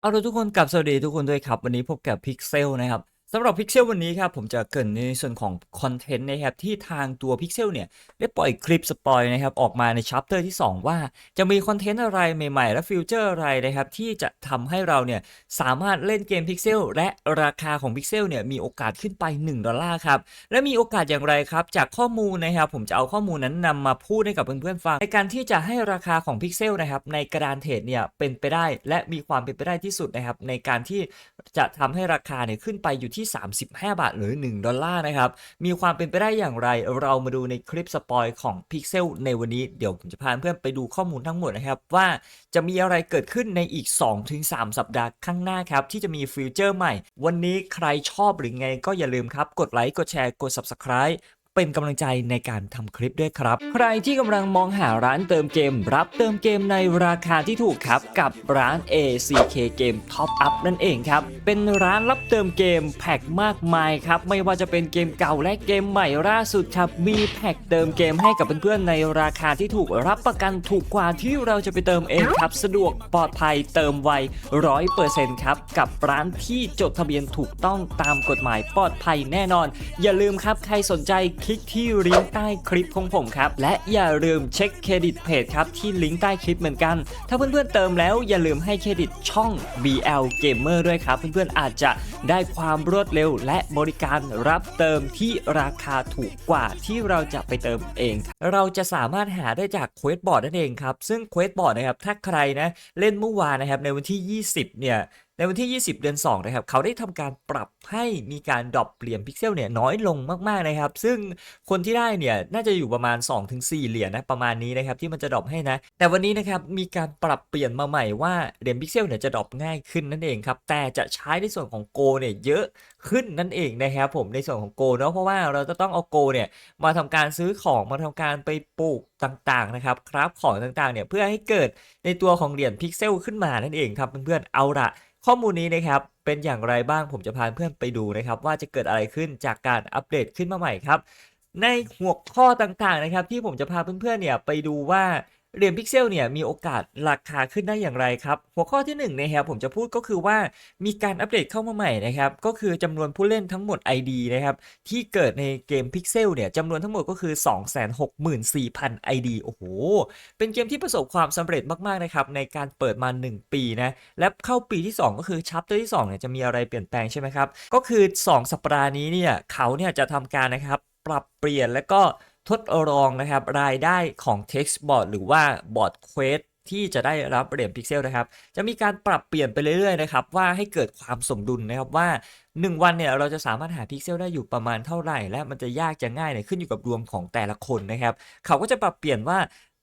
เอาละทุกคนกลับสวัสดีทุกคนด้วยครับ วันนี้พบกับพิกเซลนะครับ สำหรับ Pixel วันนี้ครับผมจะเกินในส่วนของคอนเทนต์นะครับที่ทางตัว Pixel เนี่ยได้ปล่อยคลิปสปอยนะครับออกมาในชัปเตอร์ที่ 2 ว่าจะมีคอนเทนต์อะไรใหม่ๆ และฟิวเจอร์อะไรนะครับที่จะทำให้เราเนี่ยสามารถเล่นเกม Pixel และราคาของ Pixel เนี่ยมีโอกาสขึ้นไป 1 ดอลลาร์ครับ และมีโอกาสอย่างไรครับ จากข้อมูลนะครับผมจะเอาข้อมูลนั้นนำมาพูดให้กับเพื่อนๆฟังในการที่จะให้ราคาของพิกเซลนะครับในกระดานเทรดเนี่ยเป็นไปได้ และมีความเป็นไปได้ที่สุดนะครับในการที่จะทำให้ราคาเนี่ยขึ้นไปอยู่ที่35 บาทหรือ 1 ดอลลาร์นะครับ มีความเป็นไปได้อย่างไร เรามาดูในคลิปสปอยของ Pixel ในวันนี้ เดี๋ยวผมจะพาเพื่อนไปดูข้อมูลทั้งหมดนะครับ ว่าจะมีอะไรเกิดขึ้นในอีก 2-3 สัปดาห์ข้างหน้าครับ ที่จะมีฟิวเจอร์ใหม่ วันนี้ใครชอบหรือไงก็อย่าลืมครับ กดไลค์ กดแชร์ กด Subscribe เป็นกำลังใจในการทำคลิปด้วยครับ ใครที่กำลังมองหาร้านเติมเกม รับเติมเกมในราคาที่ถูกครับกับร้าน ACK Game Top Up นั่นเองครับเป็นร้านรับเติมเกมแพ็กมากมายครับไม่ว่าจะเป็นเกมเก่าและเกมใหม่ล่าสุดครับมีแพ็กเติมเกมให้กับเพื่อนๆในราคาที่ถูกรับประกันถูกกว่าที่เราจะไปเติมเองครับสะดวกปลอดภัยเติมไวร้อยเปอร์เซ็นต์ครับกับร้านที่จดทะเบียนถูกต้องตามกฎหมายปลอดภัยแน่นอน อย่าลืมครับใครสนใจคลิกที่ลิงก์ใต้คลิปของผมครับ และอย่าลืมเช็คเครดิตเพจครับที่ลิงก์ใต้คลิปเหมือนกัน ถ้าเพื่อนๆเติมแล้วอย่าลืมให้เครดิตช่อง BL Gamer ด้วยครับ เพื่อนๆอาจจะได้ความรวดเร็ว และบริการรับเติมที่ราคาถูกกว่าที่เราจะไปเติมเอง เราจะสามารถหาได้จากเควสบอร์ดนั่นเองครับ ซึ่งเควสบอร์ดนะครับถ้าใครนะเล่นเมื่อวานนะครับในวันที่ 20 เนี่ย ในวันที่ 20 เดือน 2 นะครับ เขาได้ทำการปรับให้มีการดรอปเปลี่ยนพิกเซลเนี่ยน้อยลงมากๆนะครับ ซึ่งคนที่ได้เนี่ยน่าจะอยู่ประมาณ 2-4 เหรียญนะประมาณนี้นะครับที่มันจะดรอปให้นะ แต่วันนี้นะครับมีการปรับเปลี่ยนมาใหม่ว่าเหรียญพิกเซลเนี่ยจะดรอปง่ายขึ้นนั่นเองครับ แต่จะใช้ในส่วนของโกเนี่ยเยอะขึ้นนั่นเองนะครับผมในส่วนของโกเนาะเพราะว่าเราจะต้องเอาโกเนี่ยมาทำการซื้อของมาทำการไปปลูกต่างๆนะครับครับของต่างๆเนี่ยเพื่อให้เกิดในตัวของเหรียญพิกเซลขึ้นมานั่นเองครับเพื่อนๆเอาละ ข้อมูลนี้นะครับเป็นอย่างไรบ้างผมจะพาเพื่อนไปดูนะครับ ว่าจะเกิดอะไรขึ้นจากการอัปเดตขึ้นมาใหม่ครับ ในหัวข้อต่างๆนะครับ ที่ผมจะพาเพื่อนๆเนี่ยไปดูว่า เหรียญพิกเซลเนี่ยมีโอกาสราคาขึ้นได้อย่างไรครับ หัวข้อที่1นงนะครับผมจะพูดก็คือว่ามีการอัปเดตเข้ามาใหม่นะครับก็คือจำนวนผู้เล่นทั้งหมด ID นะครับที่เกิดในเกมพิกเซลเนี่ยจำนวนทั้งหมดก็คือ 264,000 ID โอ้โห เป็นเกมที่ประสบความสำเร็จมากๆนะครับในการเปิดมา 1 ปีนะและเข้าปีที่ 2 ก็คือชัปเตอร์ที่2เนี่ยจะมีอะไรเปลี่ยนแปลงใช่ไหมครับก็คือ 2 สัปดาห์นี้เนี่ยเขาเนี่ยจะทำการนะครับปรับเปลี่ยนและก็ ทดลองนะครับรายได้ของ Textbot หรือว่า Bot Quest ที่จะได้รับเหรียญพิกเซลนะครับ จะมีการปรับเปลี่ยนไปเรื่อยๆนะครับว่าให้เกิดความสมดุลนะครับว่า 1 วันเนี่ยเราจะสามารถหาพิกเซลได้อยู่ประมาณเท่าไหร่ และมันจะยากจะง่ายเนี่ยขึ้นอยู่กับดวงของแต่ละคนนะครับ เขาก็จะปรับเปลี่ยนว่า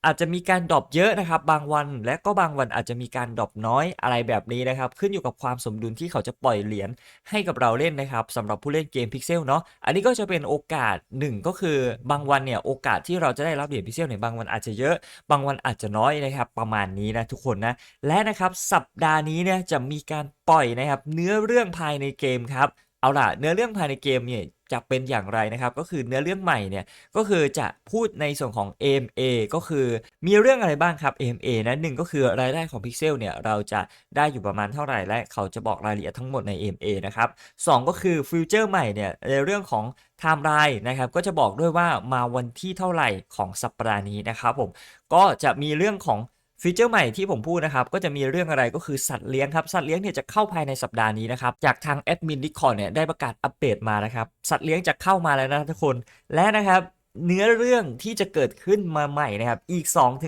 อาจจะมีการดรอปเยอะนะครับ บางวันและก็บางวันอาจจะมีการดรอปน้อยอะไรแบบนี้นะครับ ขึ้นอยู่กับความสมดุลที่เขาจะปล่อยเหรียญให้กับเราเล่นนะครับสำหรับผู้เล่นเกมพิกเซลเนาะอันนี้ก็จะเป็นโอกาสหนึ่งก็คือบางวันเนี่ยโอกาสที่เราจะได้รับเหรียญพิกเซลเนี่ยบางวันอาจจะเยอะ บางวันอาจจะน้อยนะครับประมาณนี้นะทุกคนนะและนะครับสัปดาห์นี้เนี่ยจะมีการปล่อยนะครับเนื้อเรื่องภายในเกมครับ เอาล่ะเนื้อเรื่องภายในเกมเนี่ยจะเป็นอย่างไรนะครับ ก็คือเนื้อเรื่องใหม่เนี่ยก็คือจะพูดในส่วนของ AMA ก็คือมีเรื่องอะไรบ้างครับ AMA นะหนึ่งก็คือรายได้ของ Pixel เนี่ยเราจะได้อยู่ประมาณเท่าไหร่และเขาจะบอกรายละเอียดทั้งหมดใน AMA นะครับสองก็คือฟิวเจอร์ใหม่เนี่ยในเรื่องของไทม์ไลน์นะครับก็จะบอกด้วยว่ามาวันที่เท่าไหร่ของสัปดาห์นี้นะครับผมก็จะมีเรื่องของ ฟีเจอร์ใหม่ที่ผมพูดนะครับก็จะมีเรื่องอะไรก็คือสัตว์เลี้ยงครับสัตว์เลี้ยงเนี่ยจะเข้าภายในสัปดาห์นี้นะครับจากทางแอดมินดิคอนเนี่ยได้ประกาศอัปเดตมานะครับสัตว์เลี้ยงจะเข้ามาแล้วนะทุกคนและนะครับ เนื้อเรื่องที่จะเกิดขึ้นมาใหม่นะครับ อีก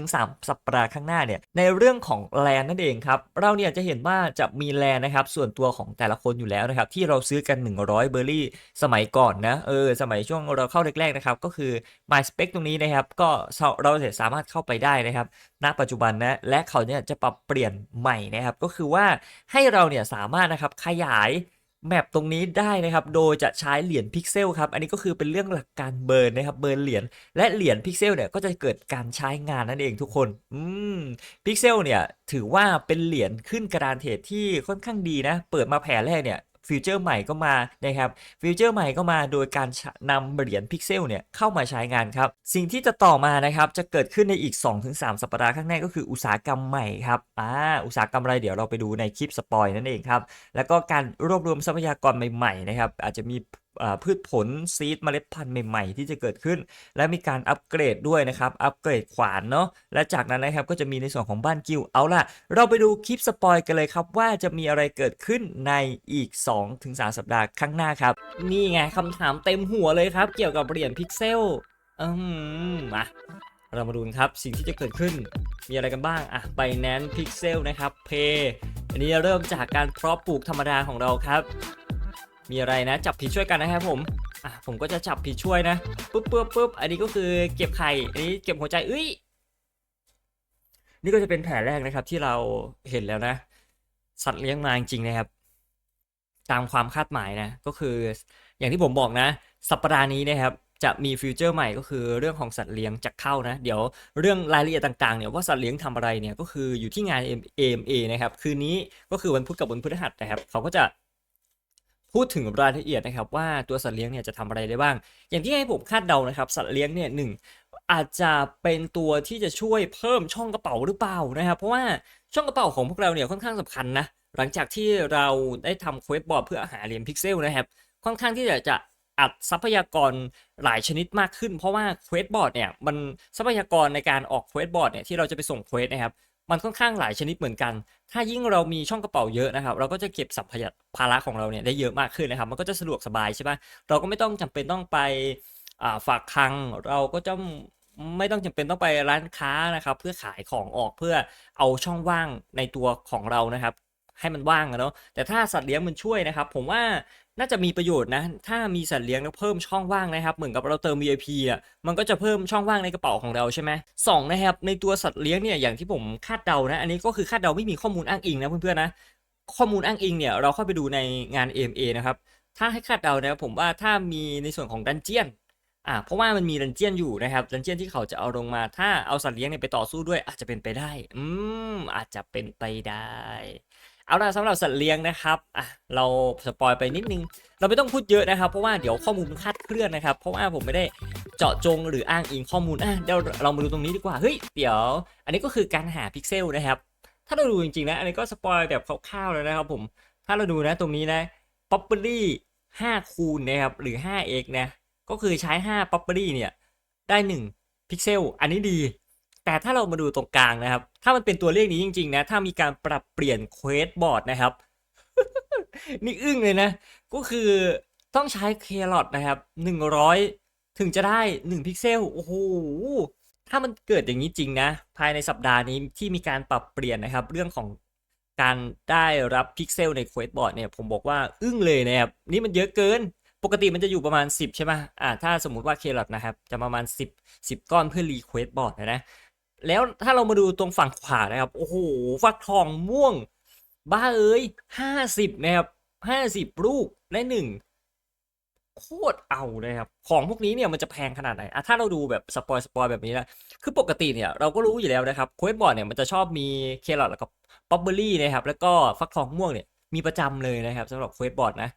2-3 สัปดาห์ข้างหน้าเนี่ย ในเรื่องของแลนนั่นเองครับ เราเนี่ยจะเห็นว่าจะมีแลนนะครับ ส่วนตัวของแต่ละคนอยู่แล้วนะครับ ที่เราซื้อกัน 100 เบอร์รี่ สมัยก่อนนะ เออ สมัยช่วงเราเข้าแรกๆนะครับ ก็คือ My Spec ตรงนี้นะครับ ก็เราจะสามารถเข้าไปได้นะครับ ณ ปัจจุบันนะ และเขาเนี่ยจะปรับเปลี่ยนใหม่นะครับ ก็คือว่าให้เราเนี่ยสามารถนะครับขยาย แมปตรงนี้ได้นะครับ โดยจะใช้เหรียญพิกเซลครับ อันนี้ก็คือเป็นเรื่องหลักการเบิร์นนะครับ เบิร์นเหรียญ และเหรียญพิกเซลเนี่ยก็จะเกิดการใช้งานนั่นเองทุกคน อืม พิกเซลเนี่ยถือว่าเป็นเหรียญขึ้นกระดานเทรดที่ค่อนข้างดีนะ เปิดมาแผ่แรกเนี่ย ฟิวเจอร์ใหม่ก็มานะครับฟิวเจอร์ใหม่ก็มาโดยการนำเหรียญพิกเซลเนี่ยเข้ามาใช้งานครับ สิ่งที่จะต่อมานะครับจะเกิดขึ้นในอีก 2-3 สัปดาห์ข้างหน้าก็คืออุตสาหกรรมใหม่ครับอ่าอุตสาหกรรมอะไรเดี๋ยวเราไปดูในคลิปสปอยนั่นเองครับแล้วก็การรวบรวมทรัพยากรใหม่ๆนะครับอาจจะมีพืชผลซีดเมล็ดพันธุ์ใหม่ๆ ที่จะเกิดขึ้น และมีการอัปเกรดด้วยนะครับอัปเกรดขวานเนาะและจากนั้นนะครับก็จะมีในส่วนของบ้านกิลเอาล่ะ เราไปดูคลิปสปอยกันเลยครับ ว่าจะมีอะไรเกิดขึ้นในอีก 2-3 สัปดาห์ข้างหน้าครับ นี่ไงคำถามเต็มหัวเลยครับ เกี่ยวกับเหรียญพิกเซลอืมมาเรามาดูนครับสิ่งที่จะเกิดขึ้น มีอะไรกันบ้างอะ Binance Pixel นะครับ Pay อันนี้เริ่มจากการเพาะปลูกธรรมดาของเราครับ มีอะไรนะ จับผิดช่วยกันนะครับผมอะผมก็จะจับผิดช่วยนะปุ๊บปุ๊บปุ๊บอันนี้ก็คือเก็บไข่อันนี้เก็บหัวใจเอ้ยนี่ก็จะเป็นแผนแรกนะครับที่เราเห็นแล้วนะ สัตว์เลี้ยงมาจริงๆนะครับ ตามความคาดหมายนะ ก็คือ อย่างที่ผมบอกนะ สัปดาห์นี้นะครับ จะมีฟิวเจอร์ใหม่ก็คือเรื่องของสัตว์เลี้ยงจะเข้านะ เดี๋ยวเรื่องรายละเอียดต่างๆเนี่ยว่าสัตว์เลี้ยงทำอะไรเนี่ยก็คืออยู่ที่งาน AMA นะครับ คืนนี้ก็คือวันพุธกับวันพฤหัสนะครับ เขาก็จะ พูดถึงรายละเอียดนะครับว่าตัวสัตว์เลี้ยงเนี่ยจะทำอะไรได้บ้าง อย่างที่ให้ผมคาดเดานะครับ สัตว์เลี้ยงเนี่ยหนึ่งอาจจะเป็นตัวที่จะช่วยเพิ่มช่องกระเป๋าหรือเปล่านะครับ เพราะว่าช่องกระเป๋าของพวกเราเนี่ยค่อนข้างสำคัญนะหลังจากที่เราได้ทำเควสบอร์ดเพื่อหาเหรียญพิกเซลนะครับ ค่อนข้างที่จะจะอัดทรัพยากรหลายชนิดมากขึ้น เพราะว่าเควสบอร์ดเนี่ยมันทรัพยากรในการออกเควสบอร์ดเนี่ยที่เราจะไปส่งเควสนะครับ มันค่อนข้างหลายชนิดเหมือนกัน ถ้ายิ่งเรามีช่องกระเป๋าเยอะนะครับ เราก็จะเก็บสัมภาระภาระของเราเนี่ยได้เยอะมากขึ้นนะครับ มันก็จะสะดวกสบายใช่ปะเราก็ไม่ต้องจำเป็นต้องไปาฝากคลัง เราก็จะไม่ต้องจำเป็นต้องไปร้านค้านะครับ เพื่อขายของออกเพื่อเอาช่องว่างในตัวของเรานะครับ ให้มันว่างอะเนาะแต่ถ้าสัตว์เลี้ยงมันช่วยนะครับ ผมว่า น่าจะมีประโยชน์นะ ถ้ามีสัตว์เลี้ยงแล้วเพิ่มช่องว่างนะครับ เหมือนกับเราเติม VIP อะ มันก็จะเพิ่มช่องว่างในกระเป๋าของเราใช่ไหมสองนะครับ ในตัวสัตว์เลี้ยงเนี่ย อย่างที่ผมคาดเดานะ อันนี้ก็คือคาดเดาไม่มีข้อมูลอ้างอิงนะเพื่อนๆนะ ข้อมูลอ้างอิงเนี่ย เราเข้าไปดูในงาน AMA นะครับ ถ้าให้คาดเดานะผมว่าถ้ามีในส่วนของดันเจียน อ่า เพราะว่ามันมีดันเจียนอยู่นะครับ ดันเจียนที่เขาจะเอาลงมา ถ้าเอาสัตว์เลี้ยงเนี่ยไปต่อสู้ด้วย อาจจะเป็นไปได้ อืม อาจจะเป็นไปได้ เอาล่ะสำหรับสัตว์เลี้ยงนะครับอะเราสปอยไปนิดนึง เราไม่ต้องพูดเยอะนะครับ เพราะว่าเดี๋ยวข้อมูลมันคาดเคลื่อนนะครับ เพราะว่าผมไม่ได้เจาะจงหรืออ้างอิงข้อมูลอะเดี๋ยวเรามาดูตรงนี้ดีกว่า เฮ้ย เดี๋ยว อันนี้ก็คือการหาพิกเซลนะครับ ถ้าเราดูจริงๆนะ อันนี้ก็สปอยแบบคร่าวๆเลยนะครับผม ถ้าเราดูนะตรงนี้นะ property 5คูณนะครับ หรือ 5x นะ ก็คือใช้ 5 property เนี่ย ได้ 1 พิกเซล อันนี้ดี แต่ถ้าเรามาดูตรงกลางนะครับ ถ้ามันเป็นตัวเลขนี้จริงๆนะ ถ้ามีการปรับเปลี่ยนเควสบอร์ดนะครับ นี่อึ้งเลยนะ ก็คือต้องใช้เคลอดนะครับ 100 ถึงจะได้ 1 พิกเซล โอ้โห ถ้ามันเกิดอย่างนี้จริงนะ ภายในสัปดาห์นี้ที่มีการปรับเปลี่ยนนะครับ เรื่องของการได้รับพิกเซลในเควสบอร์ดเนี่ยผมบอกว่าอึ้งเลยนะครับ นี่มันเยอะเกินปกติมันจะอยู่ประมาณ 10 ใช่ไหมอ่า ถ้าสมมุติว่าเคลอดนะครับ จะประมาณ 10 10 ก้อนเพื่อรีเควสบอร์ดนะนะ แล้วถ้าเรามาดูตรงฝั่งขวานะครับ โอ้โห ฟักทองม่วง บ้าเอ้ยห้าสิบนะครับห้าสิบลูกได้หนึ่งโคตรเอานะครับ ของพวกนี้เนี่ยมันจะแพงขนาดไหนอะถ้าเราดูแบบสปอยสปอยแบบนี้นะ คือปกติเนี่ยเราก็รู้อยู่แล้วนะครับเควสบอร์ดเนี่ยมันจะชอบมีเคลอทแล้วก็ป๊อบเบอรี่นะครับ แล้วก็ฟักทองม่วงเนี่ยมีประจำเลยนะครับสำหรับเควสบอร์ดนะ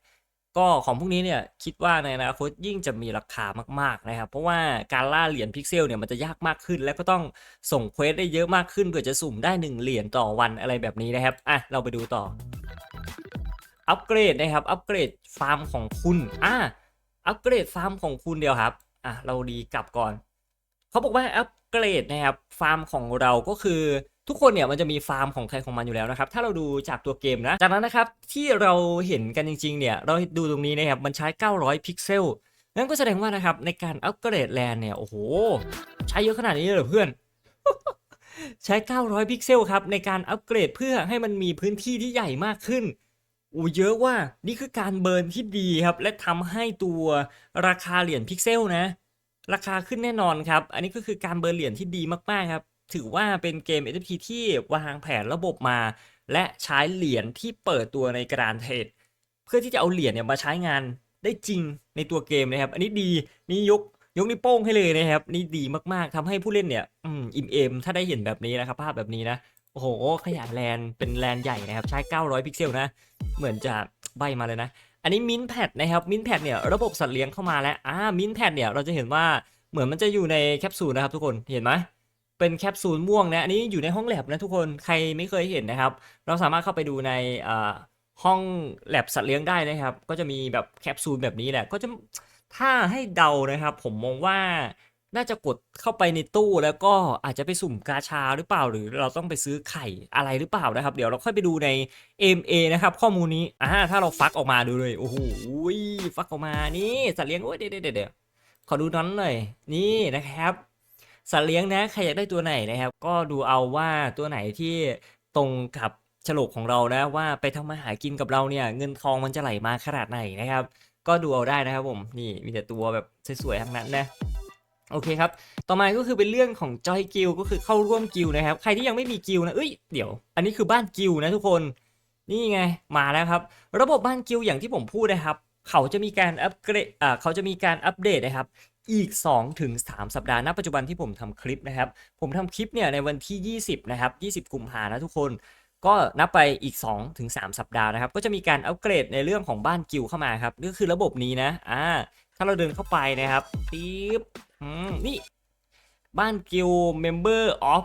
ก็ของพวกนี้เนี่ยคิดว่าในอนาคตยิ่งจะมีราคามากๆนะครับ เพราะว่าการล่าเหรียญพิกเซลเนี่ยมันจะยากมากขึ้น และก็ต้องส่งเควสได้เยอะมากขึ้นเพื่อจะสุ่มได้ 1 เหรียญต่อวันอะไรแบบนี้นะครับอะเราไปดูต่อ อัปเกรดนะครับอัปเกรดฟาร์มของคุณอะอัปเกรดฟาร์มของคุณเดียวครับอะเราดีกลับก่อน เขาบอกว่าอัปเกรดนะครับฟาร์มของเราก็คือ ทุกคนเนี่ยมันจะมีฟาร์มของใครของมันอยู่แล้วนะครับ ถ้าเราดูจากตัวเกมนะ จากนั้นนะครับที่เราเห็นกันจริงๆเนี่ยเราดูตรงนี้นะครับมันใช้ 900 พิกเซลนั่นก็แสดงว่านะครับในการอัปเกรดแลนเนี่ยโอ้โห ใช้เยอะขนาดนี้เลยเพื่อน ใช้ 900 พิกเซลครับในการอัปเกรดเพื่อให้มันมีพื้นที่ที่ใหญ่มากขึ้นโอ้เยอะว่านี่คือการเบิร์นที่ดีครับ และทำให้ตัวราคาเหรียญพิกเซลนะ ราคาขึ้นแน่นอนครับ อันนี้ก็คือการเบิร์นเหรียญที่ดีมากๆครับ ถือว่าเป็นเกม NFT ที่วางแผนระบบมา และใช้เหรียญที่เปิดตัวในกระดานเทรดเพื่อที่จะเอาเหรียญเนี่ยมาใช้งานได้จริงในตัวเกมนะครับ อันนี้ดีนี่ยกยกนิ้วโป้งให้เลยนะครับ นี่ดีมากๆทำให้ผู้เล่นเนี่ยอิ่มเอมถ้าได้เห็นแบบนี้นะครับภาพแบบนี้นะโอ้โห ขยายแลนเป็นแลนใหญ่นะครับ ใช้ 900 พิกเซลนะ เหมือนจะใบมาเลยนะ อันนี้มินแพดนะครับมินแพดเนี่ยระบบสัตว์เลี้ยงเข้ามาแล้วอ่ามินแพดเนี่ยเราจะเห็นว่าเหมือนมันจะอยู่ในแคปซูลนะครับทุกคนเห็นไหม เป็นแคปซูลม่วงนะอันนี้อยู่ในห้องแลบนะทุกคนใครไม่เคยเห็นนะครับ เราสามารถเข้าไปดูในห้องแลบสัตว์เลี้ยงได้นะครับ ก็จะมีแบบแคปซูลแบบนี้แหละก็จะถ้าให้เดานะครับ ผมมองว่าน่าจะกดเข้าไปในตู้แล้วก็อาจจะไปสุ่มกาชาหรือเปล่าหรือเราต้องไปซื้อไข่อะไรหรือเปล่านะครับ เดี๋ยวเราค่อยไปดูใน MA นะครับข้อมูลนี้อ่าถ้าเราฟักออกมาดูเลยโอ้โหฟักออกมานี่สัตว์เลี้ยงโอ้ยเดี๋ยวเดี๋ยวเดี๋ยวขอดูนั้นหน่อยนี่นะครับ สัตว์เลี้ยงนะใครอยากได้ตัวไหนนะครับ ก็ดูเอาว่าตัวไหนที่ตรงกับฉลกของเรานะว่าไปทำมาหากินกับเราเนี่ยเงินทองมันจะไหลมาขนาดไหนนะครับ ก็ดูเอาได้นะครับผมนี่มีแต่ตัวแบบสวยๆทั้งนั้นนะโอเคครับ ต่อมาก็คือเป็นเรื่องของจอยกิลก็คือเข้าร่วมกิลนะครับ ใครที่ยังไม่มีกิลนะ เอ้ย เดี๋ยว อันนี้คือบ้านกิลนะทุกคน นี่ไง มาแล้วครับ ระบบบ้านกิลอย่างที่ผมพูดนะครับ เขาจะมีการอัปเกรดอ่าเขาจะมีการอัปเดตนะครับ อีก2ถึง3สัปดาห์ณปัจจุบันที่ผมทำคลิปนะครับ ผมทำคลิปเนี่ยในวันที่ 20 นะครับ 20 กุมภานะทุกคน ก็นับไปอีก2ถึง3สัปดาห์นะครับ ก็จะมีการอัปเกรดในเรื่องของบ้านกิลเข้ามาครับนี่คือระบบนี้นะอ่าถ้าเราเดินเข้าไปนะครับปิ๊บนี่บ้านกิลเมมเบอร์ออฟ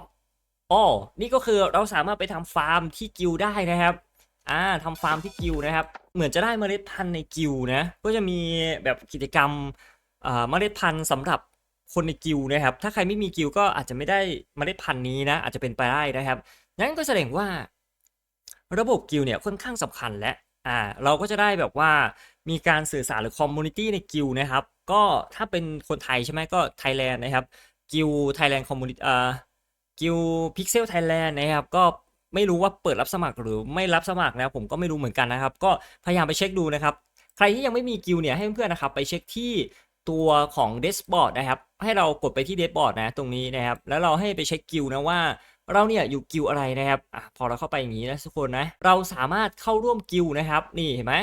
อ๋อนี่ก็คือเราสามารถไปทำฟาร์มที่กิลได้นะครับอ่าทำฟาร์มที่กิลนะครับ เหมือนจะได้เมล็ดพันธุ์ในกิลนะ ก็จะมีแบบกิจกรรม เมล็ดพันธุ์สำหรับคนในกิลนะครับ ถ้าใครไม่มีกิลก็อาจจะไม่ได้เมล็ดพันธุ์นี้นะ อาจจะเป็นไปได้นะครับนั้นก็แสดงว่า ระบบกิลเนี่ยค่อนข้างสำคัญและอ่าเราก็จะได้แบบว่ามีการสื่อสารหรือคอมมูนิตี้ในกิลนะครับ ก็ถ้าเป็นคนไทยใช่ไหมก็ไทยแลนด์นะครับกิลไทยแลนด์คอมมูนิตี้อ่ากิลพิกเซลไทยแลนด์นะครับก็ไม่รู้ว่าเปิดรับสมัครหรือไม่รับสมัครนะผมก็ไม่รู้เหมือนกันนะครับ ก็พยายามไปเช็คดูนะครับ ใครที่ยังไม่มีกิลเนี่ยให้เพื่อนๆนะครับ ไปเช็คที่ ตัวของเดสบอร์ดนะครับ ให้เรากดไปที่เดสบอร์ดนะตรงนี้นะครับ แล้วเราให้ไปเช็คกิลนะว่าเราเนี่ยอยู่กิลอะไรนะครับอะพอเราเข้าไปอย่างนี้นะทุกคนนะ เราสามารถเข้าร่วมกิลนะครับ นี่เห็นไหม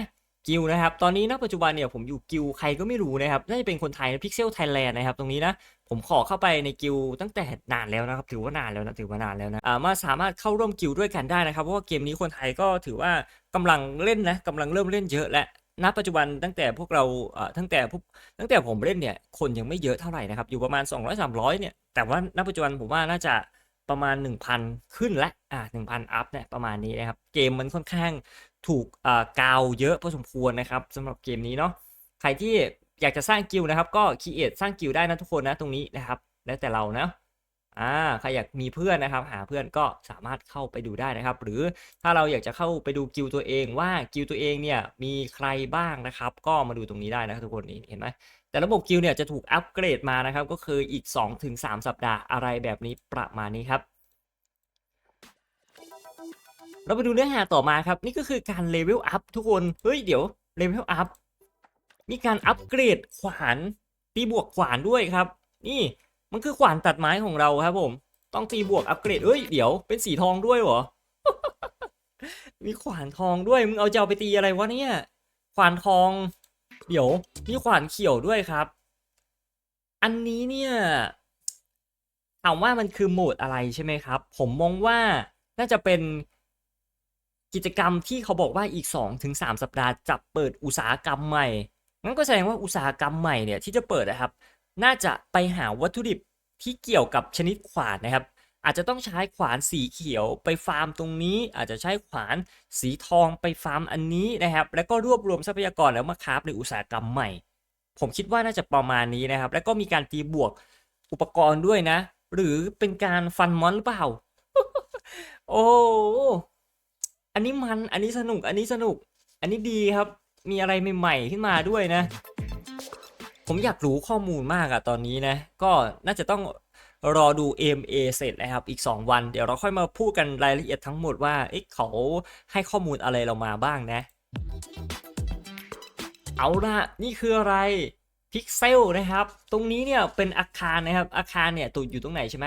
กิลนะครับ ตอนนี้ณปัจจุบันเนี่ยผมอยู่กิลใครก็ไม่รู้นะครับ น่าจะเป็นคนไทยพิกเซลไทยแลนด์นะครับตรงนี้นะ ผมขอเข้าไปในกิลตั้งแต่นานแล้วนะครับ ถือว่านานแล้วนะ ถือว่านานแล้วนะ อ่า มาสามารถเข้าร่วมกิลด้วยกันได้นะครับ เพราะว่าเกมนี้คนไทยก็ถือว่ากำลังเล่นนะกำลังเริ่มเล่นเยอะและ ณปัจจุบันตั้งแต่พวกเราตั้งแต่พวกตั้งแต่ผมเล่นเนี่ยคนยังไม่เยอะเท่าไหร่นะครับ อยู่ประมาณ 200 300 เนี่ย แต่ว่าณปัจจุบันผมว่าน่าจะประมาณ 1,000 ขึ้นและอ่า1,000 อัพเนี่ยประมาณนี้นะครับ เกมมันค่อนข้างถูกอ่ากาวเยอะพอสมควรนะครับสำหรับเกมนี้เนาะใครที่อยากจะสร้างกิลด์นะครับ ก็คีเอทสร้างกิลด์ได้นะทุกคนนะตรงนี้นะครับ แล้วแต่เรานะ อ่าใครอยากมีเพื่อนนะครับ หาเพื่อนก็สามารถเข้าไปดูได้นะครับ หรือถ้าเราอยากจะเข้าไปดูกิลตัวเองว่ากิลตัวเองเนี่ยมีใครบ้างนะครับ ก็มาดูตรงนี้ได้นะครับทุกคนนี่เห็นไหมแต่ระบบกิลเนี่ยจะถูกอัปเกรดมานะครับ ก็คืออีก 2-3 สัปดาห์อะไรแบบนี้ประมาณนี้ครับเราไปดูเนื้อหาต่อมาครับ นี่ก็คือการเลเวลอัพทุกคน เฮ้ยเดี๋ยวเลเวลอัพมีการอัปเกรดขวานตีบวกขวานด้วยครับ นี่ มันคือขวานตัดไม้ของเราครับผม ต้องตีบวกอัปเกรดเอ้ยเดี๋ยวเป็นสีทองด้วยเหรอ มีขวานทองด้วย มึงเอาจะเอาไปตีอะไรวะเนี่ย ขวานทอง เดี๋ยวมีขวานเขียวด้วยครับ อันนี้เนี่ยถามว่ามันคือโหมดอะไรใช่ไหมครับ ผมมองว่าน่าจะเป็นกิจกรรมที่เขาบอกว่าอีก 2-3สัปดาห์จะเปิดอุตสาหกรรมใหม่งั้นก็แสดงว่าอุตสาหกรรมใหม่เนี่ยที่จะเปิดนะครับ น่าจะไปหาวัตถุดิบที่เกี่ยวกับชนิดขวานนะครับ อาจจะต้องใช้ขวานสีเขียวไปฟาร์มตรงนี้ อาจจะใช้ขวานสีทองไปฟาร์มอันนี้นะครับ แล้วก็รวบรวมทรัพยากรแล้วมาคราฟในอุตสาหกรรมใหม่ ผมคิดว่าน่าจะประมาณนี้นะครับ แล้วก็มีการตีบวกอุปกรณ์ด้วยนะ หรือเป็นการฟันมอนหรือเปล่า โอ้อันนี้มันอันนี้สนุกอันนี้สนุก อันนี้ดีครับ มีอะไรใหม่ๆขึ้นมาด้วยนะ ผมอยากรู้ข้อมูลมากอะตอนนี้นะ ก็น่าจะต้องรอดู MA เสร็จนะครับ อีก 2 วัน เดี๋ยวเราค่อยมาพูดกันรายละเอียดทั้งหมดว่าเอ๊ะเขาให้ข้อมูลอะไรเรามาบ้างนะ เอาละนี่คืออะไรพิกเซลนะครับ ตรงนี้เนี่ยเป็นอาคารนะครับ อาคารเนี่ยตัวอยู่ตรงไหนใช่ไหม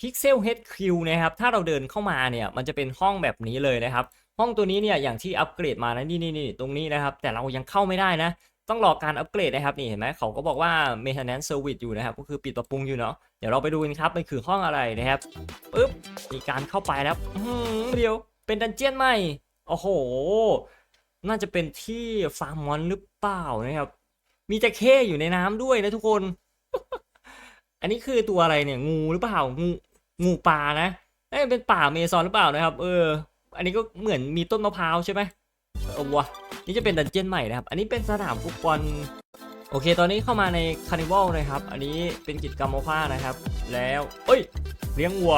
พิกเซล HQ นะครับ ถ้าเราเดินเข้ามาเนี่ย มันจะเป็นห้องแบบนี้เลยนะครับ ห้องตัวนี้เนี่ยอย่างที่อัปเกรดมานะนี่นี่นี่ตรงนี้นะครับ แต่เรายังเข้าไม่ได้นะ ต้องรอการอัปเกรดนะครับนี่เห็นไหมเขาก็บอกว่า maintenance service อยู่นะครับก็คือปิดปรับปรุงอยู่เนาะเดี๋ยวเราไปดูกันครับมันคือห้องอะไรนะครับปึ๊บมีการเข้าไปแล้วอื้อหือเดียวเป็นดันเจียนใหม่โอ้โห น่าจะเป็นที่ฟาร์มมอนหรือเปล่านะครับ มีจระเข้อยู่ในน้ำด้วยนะทุกคน อันนี้คือตัวอะไรเนี่ยงูหรือเปล่างูงูปลานะเอ้เป็นป่าเมซอนหรือเปล่านะครับ เออ อันนี้ก็เหมือนมีต้นมะพร้าวใช่ไหมเออวะ นี่จะเป็นดันเจียนใหม่นะครับ อันนี้เป็นสนามฟุตบอลโอเค ตอนนี้เข้ามาในคาร์นิวัลนะครับ อันนี้เป็นกิจกรรมโมฆะนะครับ แล้วเอ้ย เลี้ยงวัว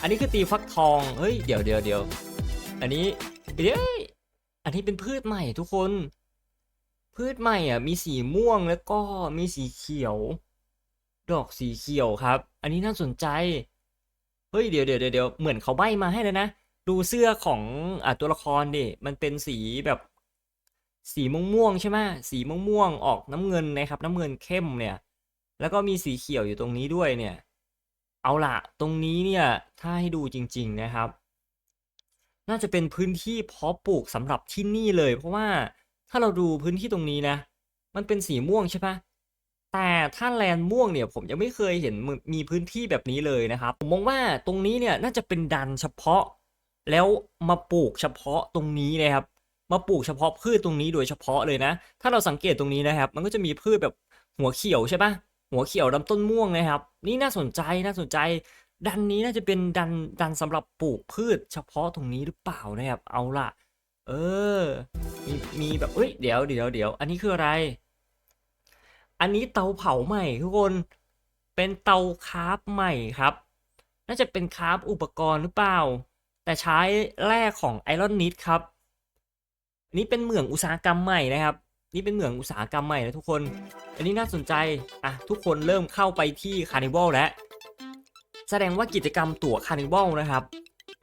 อันนี้คือตีฟักทอง เฮ้ย เดี๋ยวเดี๋ยวเดี๋ยว อันนี้เดี๋ยวอันนี้เป็นพืชใหม่ทุกคน พืชใหม่อะ มีสีม่วงแล้วก็มีสีเขียว ดอกสีเขียวครับ อันนี้น่าสนใจ เฮ้ย เดี๋ยวเดี๋ยวเดี๋ยวเดี๋ยวเหมือนเขาใบมาให้เลยนะ ดูเสื้อของอะตัวละครดิมันเป็นสีแบบ สีม่วงม่วงๆใช่ไหมสีม่วงม่วงๆออกน้ำเงินนะครับ น้ำเงินเข้มเนี่ย แล้วก็มีสีเขียวอยู่ตรงนี้ด้วยเนี่ย เอาละตรงนี้เนี่ยถ้าให้ดูจริง ๆนะครับ น่าจะเป็นพื้นที่เพาะปลูกสำหรับที่นี่เลย เพราะว่าถ้าเราดูพื้นที่ตรงนี้นะ มันเป็นสีม่วงใช่ปะแต่ถ้าแลนม่วงเนี่ยผมยังไม่เคยเห็นมีพื้นที่แบบนี้เลยนะครับ ผมมองว่าตรงนี้เนี่ยน่าจะเป็นดันเฉพาะ แล้วมาปลูกเฉพาะตรงนี้นะครับ มาปลูกเฉพาะพืชตรงนี้โดยเฉพาะเลยนะ ถ้าเราสังเกตตรงนี้นะครับ มันก็จะมีพืชแบบหัวเขียวใช่ปะหัวเขียวลำต้นม่วงนะครับ นี่น่าสนใจน่าสนใจ ดันนี้น่าจะเป็นดันดันสำหรับปลูกพืชเฉพาะตรงนี้หรือเปล่านะครับ เอาล่ะ เออ มีมีแบบเอ้ยเดี๋ยวเดี๋ยวเดี๋ยวอันนี้คืออะไร อันนี้เตาเผาใหม่ทุกคนเป็นเตาคาราฟใหม่ครับ น่าจะเป็นคาราฟอุปกรณ์หรือเปล่า แต่ใช้แร่ของไอรอนนิดครับนี่เป็นเหมืองอุตสาหกรรมใหม่นะครับ นี่เป็นเหมืองอุตสาหกรรมใหม่นะทุกคน อันนี้น่าสนใจอะทุกคนเริ่มเข้าไปที่คาร์นิวัลแล้ว แสดงว่ากิจกรรมตั๋วคาร์นิวัลนะครับ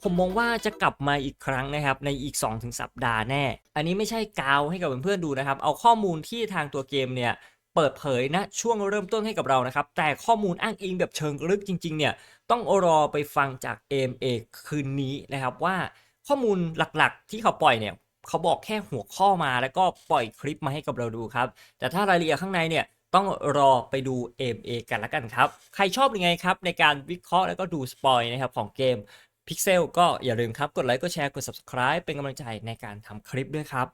ผมมองว่าจะกลับมาอีกครั้งนะครับ ในอีก 2-3สัปดาห์แน่ อันนี้ไม่ใช่กาวให้กับเพื่อนๆดูนะครับ เอาข้อมูลที่ทางตัวเกมเนี่ย เปิดเผยนะช่วงเริ่มต้นให้กับเรานะครับ แต่ข้อมูลอ้างอิงแบบเชิงลึกจริงๆเนี่ยต้องรอไปฟังจาก AMA คืนนี้นะครับว่าข้อมูลหลักๆ ที่เขาปล่อยเนี่ยเขาบอกแค่หัวข้อมาแล้วก็ปล่อยคลิปมาให้กับเราดูครับ แต่ถ้ารายละเอียดข้างในเนี่ยต้องรอไปดู AMA กันละกันครับ ใครชอบยังไงครับ ในการวิเคราะห์แล้วก็ดูสปอยนะครับของเกม Pixel ก็อย่าลืมครับ กดไลค์กดแชร์กด Subscribe เป็นกำลังใจในการทำคลิปด้วยครับ